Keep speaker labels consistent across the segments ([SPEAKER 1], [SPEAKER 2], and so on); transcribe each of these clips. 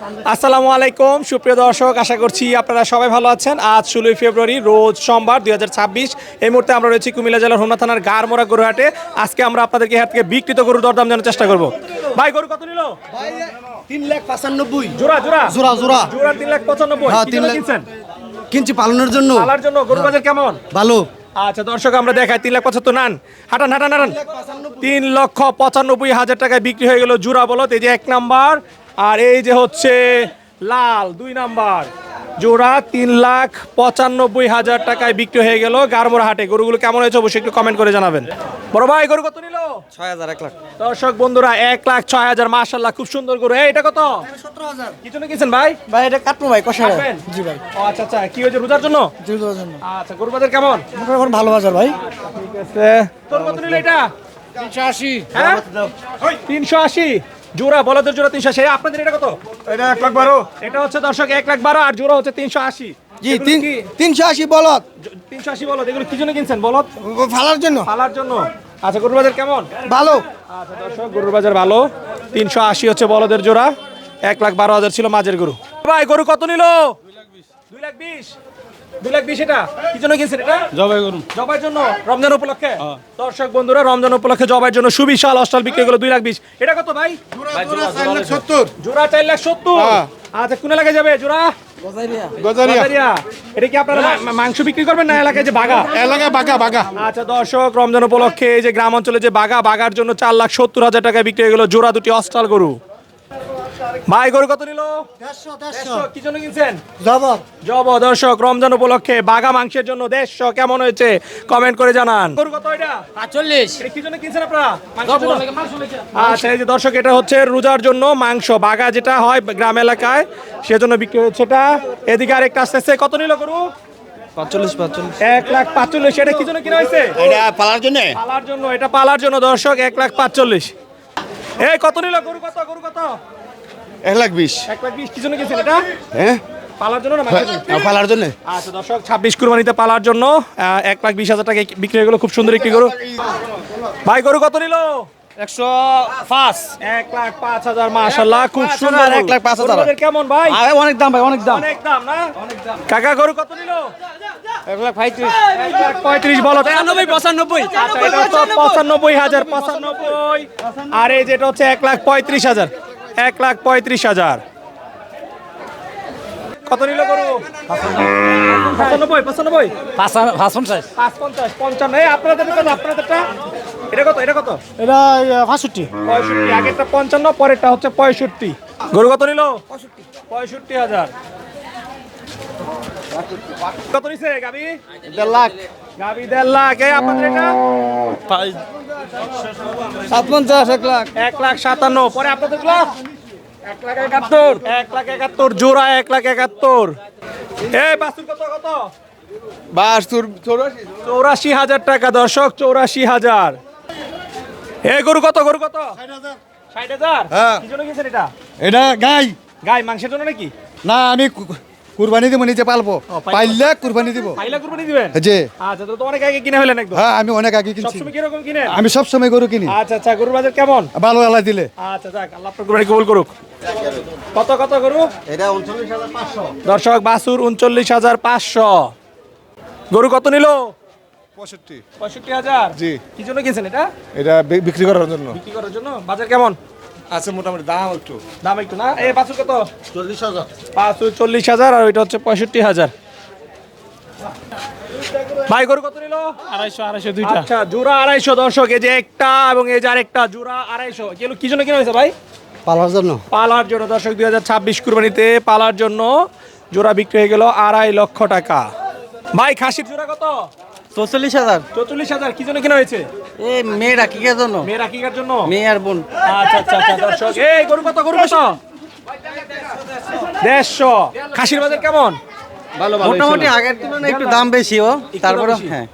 [SPEAKER 1] আসসালামু আলাইকুম সুপ্রিয় দর্শক আশা করছি আপনারা সবাই ভালো আছেন। আজ ষোলোই ফেব্রুয়ারি রোজ সোমবার দুই এই মুহূর্তে আমরা রয়েছি কুমিল্লা জেলার হোমনা থানার গারমোড়া গরুহাটে। আজকে আমরা আপনাদেরকে হাট থেকে বিকৃত গরুর দরদাম জানার চেষ্টা করব। ভাই গরু কত নিল?
[SPEAKER 2] তিন লাখ পঁচানব্বই।
[SPEAKER 1] জোড়া জোড়া?
[SPEAKER 2] জোড়া জোড়া।
[SPEAKER 1] জোড়া তিন লাখ পঁচানব্বই।
[SPEAKER 2] হ্যাঁ, তিন লাখ-
[SPEAKER 1] কিনছেন?
[SPEAKER 2] কিনছি পালনের জন্য।
[SPEAKER 1] পালার জন্য গরু বাজার কেমন?
[SPEAKER 2] ভালো।
[SPEAKER 1] আচ্ছা দর্শক আমরা দেখাই তিন লাখ পঁচাত্তর নান। হাঁটান হাঁটান হাঁটান। তিন লক্ষ পঁচানব্বই হাজার টাকায় বিক্রি হয়ে গেল জুরা বলত এই যে এক নাম্বার আর এই যে হচ্ছে লাল দুই নাম্বার। জোড়া তিন লাখ পঁচানব্বই হাজার টাকায় বিক্রি হয়ে গেল গারমোড়া হাটে। গরুগুলো কেমন হয়েছে অবশ্যই একটু কমেন্ট করে জানাবেন। বড় ভাই গরু কত নিল?
[SPEAKER 2] ছয় হাজার এক লাখ।
[SPEAKER 1] দর্শক বন্ধুরা এক লাখ ছয় হাজার মাসাল্লাহ খুব সুন্দর গরু। এই, এটা কত? কিছু না কিছেন ভাই?
[SPEAKER 2] ভাই এটা কাটবো ভাই কষা? জি ভাই।
[SPEAKER 1] ও আচ্ছা আচ্ছা কি হয়েছে রোজার জন্য?
[SPEAKER 2] জি জন্য।
[SPEAKER 1] আচ্ছা গরু বাজার কেমন?
[SPEAKER 2] এখন ভালো বাজার ভাই।
[SPEAKER 1] ঠিক আছে। তোর কত নিল এটা?
[SPEAKER 2] তিনশো আশি।
[SPEAKER 1] হ্যাঁ? তিনশো আশি? জোড়া বলদের জোড়া তিনশো আশি। আপনাদের এটা কত?
[SPEAKER 2] এটা এক লাখ বারো।
[SPEAKER 1] এটা হচ্ছে দর্শক এক লাখ বারো আর জোড়া হচ্ছে তিনশো আশি।
[SPEAKER 2] জি তিনশো আশি বলত
[SPEAKER 1] তিনশো আশি বলদ এগুলো কি জন্য কিনছেন বলদ?
[SPEAKER 2] ফালার জন্য।
[SPEAKER 1] পালার জন্য। আচ্ছা গরুর বাজার কেমন?
[SPEAKER 2] ভালো।
[SPEAKER 1] আচ্ছা দর্শক গরুর বাজার ভালো। তিনশো আশি হচ্ছে বলদের জোড়া। এক লাখ বারো হাজার ছিল মাঝের গরু। ভাই গরু কত নিল? দুই লাখ বিশ। দুই লাখ বিশ এটা? কি জন্য কিনছেন এটা?
[SPEAKER 2] জবাই করুন।
[SPEAKER 1] জবাইয়ের জন্য? রমজান উপলক্ষে? দর্শক বন্ধুরা রমজান উপলক্ষে জবাইয়ের জন্য সুবিশাল অস্টাল বিক্রি গেল দুই লাখ বিশ। এটা কত ভাই? জোড়া চার লাখ সত্তর।
[SPEAKER 2] হ্যাঁ।
[SPEAKER 1] আচ্ছা কোন এলাকায় যাবে জোড়া? এটা কি আপনারা মা- মা- মাংস বিক্রি করবেন না এলাকায় যে বাগা?
[SPEAKER 2] এলাকায় বাঘা বাঘা
[SPEAKER 1] আচ্ছা দর্শক রমজান উপলক্ষে এই যে গ্রাম অঞ্চলে যে বাগা বাগার জন্য চার লাখ সত্তর হাজার টাকা বিক্রি হয়ে গেল জোড়া দুটি অস্টাল গরু। ভাই গরু কত নিল? কি জন্য কিনছেন?
[SPEAKER 2] জবর।
[SPEAKER 1] জব দর্শক রমজান উপলক্ষে বাগা মাংসের জন্য দেড়শো কেমন হয়েছে? কমেন্ট করে জানান। গরু কত এটা? কি জন্য কিনছেন আপনারা? আচ্ছা এই যে দর্শক এটা হচ্ছে রোজার জন্য মাংস। বাগা যেটা হয় গ্রাম এলাকায় সেজন্য বিক্রি হচ্ছে এটা এদিকে আরেকটা আসতেছে। কত নিল গরু?
[SPEAKER 2] পাঁচচল্লিশ পাঁচচল্লিশ।
[SPEAKER 1] এক লাখ পাঁচচল্লিশ। এটা কি জন্য কিনা হয়েছে?
[SPEAKER 2] এটা পালার জন্য।
[SPEAKER 1] পালার জন্য এটা পালার জন্য দর্শক এক লাখ পাঁচচল্লিশ। এই কত নিল গরু? কত গরু কত?
[SPEAKER 2] এক লাখ বিশ।
[SPEAKER 1] এক লাখ বিশ কি জন্য কিনছেন এটা?
[SPEAKER 2] হ্যাঁ?
[SPEAKER 1] পালার জন্য না
[SPEAKER 2] পালার জন্য।
[SPEAKER 1] আচ্ছা দর্শক ছাব্বিশ কুরবানিতে পালার জন্য এক লাখ বিশ হাজার টাকা বিক্রি হয়ে গেলো খুব সুন্দর একটি গরু। ভাই গরু কত নিল?
[SPEAKER 3] একশো পাঁচ।
[SPEAKER 1] এক লাখ পাঁচ হাজার মাশাল্লাহ খুব সুন্দর
[SPEAKER 2] এক লাখ পাঁচ হাজার।
[SPEAKER 1] কেমন ভাই?
[SPEAKER 2] অনেক দাম ভাই অনেক দাম।
[SPEAKER 1] অনেক দাম না? কাকা গরু কত নিল?
[SPEAKER 2] এক লাখ পঁয়ত্রিশ।
[SPEAKER 1] এক লাখ পঁয়ত্রিশ বলো।
[SPEAKER 3] পঁচানব্বই পঁচানব্বই।
[SPEAKER 1] আচ্ছা এটা হচ্ছে পঁচানব্বই হাজার পঁচানব্বই। আর এই যেটা হচ্ছে এক লাখ পঁয়ত্রিশ হাজার। এক লাখ পঁয়ত্রিশ হাজার। কত নিল গরু? পঁচানব্বই পঁচানব্বই।
[SPEAKER 3] পাঁচন শেষ
[SPEAKER 1] পাঁচ পঞ্চাশ পঞ্চান্ন। এই আপনাদের কত আপনাদেরটা? এটা কত এটা কত?
[SPEAKER 2] এটা
[SPEAKER 1] পঁয়ষট্টি। আগেরটা পঞ্চান্ন পরেরটা হচ্ছে পঁয়ষট্টি। গরু কত নিল? পঁয়ষট্টি হাজার। কত নিছে গাবি?
[SPEAKER 2] দেড় লাখ।
[SPEAKER 1] গাবি দেড় লাখ। এই আপনাদের এটা
[SPEAKER 2] সাত পঞ্চাশ এক লাখ।
[SPEAKER 1] এক লাখ সাতান্ন। পরে আপনাদেরগুলো? এক লাখ একাত্তর। এক লাখ একাত্তর জোড়া এক লাখ একাত্তর। এই বাসুর কত কত?
[SPEAKER 2] বাস তোর চৌরাশি
[SPEAKER 1] হাজার টাকা দর্শক চৌরাশি হাজার। এ গরু কত গরু কত? ষাট হাজার।
[SPEAKER 2] হ্যাঁ।
[SPEAKER 1] কি জন্য গেছেন এটা?
[SPEAKER 2] এটা গাই।
[SPEAKER 1] গাই মাংসের জন্য নাকি?
[SPEAKER 2] না আমি কুরবানি দিব নিজে পালবো।
[SPEAKER 1] পাইলে-
[SPEAKER 2] পাইলে কুরবানি দিব।
[SPEAKER 1] পাইলা কুরবানি দিবেন?
[SPEAKER 2] যে
[SPEAKER 1] আচ্ছা তো তো অনেক আগে কিনে হলেন একদম?
[SPEAKER 2] হ্যাঁ আমি অনেক আগে কিনছি।
[SPEAKER 1] সবসময় কীরকম কিনেন?
[SPEAKER 2] আমি সব সময় গরু কিনি।
[SPEAKER 1] আচ্ছা আচ্ছা গরুর বাজার কেমন?
[SPEAKER 2] ভালো আলা দিলে।
[SPEAKER 1] আচ্ছা যাক আল্লাহ আপনার কুরবানি কবুল করুক। কত কত গরু?
[SPEAKER 2] এটা উনচল্লিশ হাজার পাঁচশো।
[SPEAKER 1] দর্শক বাসুর উনচল্লিশ হাজার পাঁচশো। গরু কত নিল?
[SPEAKER 2] পঁয়ষট্টি।
[SPEAKER 1] পঁয়ষট্টি হাজার?
[SPEAKER 2] জি।
[SPEAKER 1] কি জন্য কিনছেন এটা?
[SPEAKER 2] এটা বিক্রি করার জন্য।
[SPEAKER 1] বিক্রি করার জন্য? বাজার কেমন?
[SPEAKER 2] আছে মোটামুটি দাম একটু।
[SPEAKER 1] দাম একটু না? এই বাছুর কত?
[SPEAKER 2] চল্লিশ হাজার।
[SPEAKER 1] বাছুর চল্লিশ হাজার আর ওইটা হচ্ছে পঁয়ষট্টি হাজার। ভাই গরু কত নিল?
[SPEAKER 3] আড়াইশো আড়াইশো দুইটা।
[SPEAKER 1] আচ্ছা জোড়া আড়াইশো দর্শক এই যে একটা এবং এই যে আরেকটা জোড়া আড়াইশো। কি জন্য কিনা হয়েছে ভাই?
[SPEAKER 2] পালার জন্য।
[SPEAKER 1] পালার জন্য দর্শক দুই হাজার ছাব্বিশ কুরবানিতে পালার জন্য জোড়া বিক্রি হয়ে গেল আড়াই লক্ষ টাকা। ভাই খাসির জোড়া কত?
[SPEAKER 3] চৌচল্লিশ হাজার।
[SPEAKER 1] চৌচল্লিশ হাজার কি জন্য কিনা হয়েছে?
[SPEAKER 3] এ মেয়েরা কি কে জন্য?
[SPEAKER 1] মেয়ের আকিকার জন্য?
[SPEAKER 3] মেয়ে আর বোন।
[SPEAKER 1] আচ্ছা আচ্ছা আচ্ছা দর্শক এই গরু কত গরু কত দেড়শো। খাসির বাজার কেমন? ভালো
[SPEAKER 3] মোটামুটি আগের তুলনায় একটু দাম বেশি ও। তারপরে হ্যাঁ।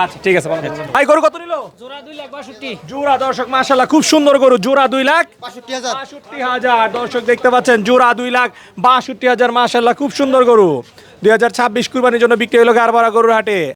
[SPEAKER 1] আচ্ছা ঠিক আছে ভাই গরু কত নিল?
[SPEAKER 3] জোড়া দুই লাখ বাষট্টি।
[SPEAKER 1] জোড়া দর্শক মাশাল্লাহ খুব সুন্দর গরু জোড়া দুই লাখ। বাষট্টি হাজার। দর্শক দেখতে পাচ্ছেন জোড়া দুই লাখ বাষট্টি হাজার মাশাল্লাহ খুব সুন্দর গরু। দুই হাজার ছাব্বিশ কুরবানির জন্য বিক্রি হলো গারবারা গরুর হাটে।